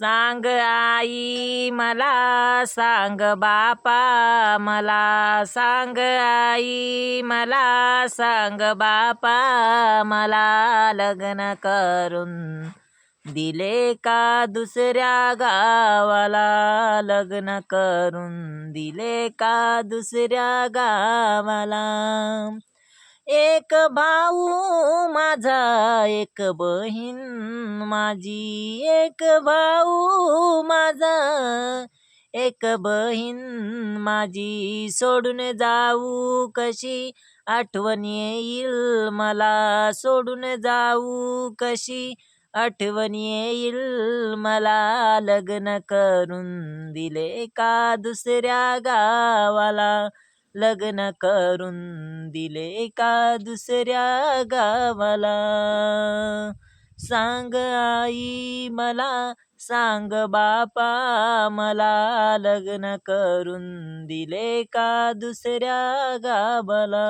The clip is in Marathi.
सांग आई मला सांग बापा मला सांग आई मला सांग बापा मला लग्न करून दिले का दुसऱ्या गावाला? लग्न करून दिले का दुसऱ्या गावाला? एक भाऊ माझा एक बहीण माझी एक भाऊ माझा एक बहीण माझी. सोडून जाऊ कशी आठवण येईल मला? सोडून जाऊ कशी आठवण येईल मला? लग्न करून दिले का दुसऱ्या गावाला? लग्न करून दिले का दुसऱ्या गावाला? सांग आई मला सांग बापा मला लग्न करून दिले का दुसऱ्या गावाला?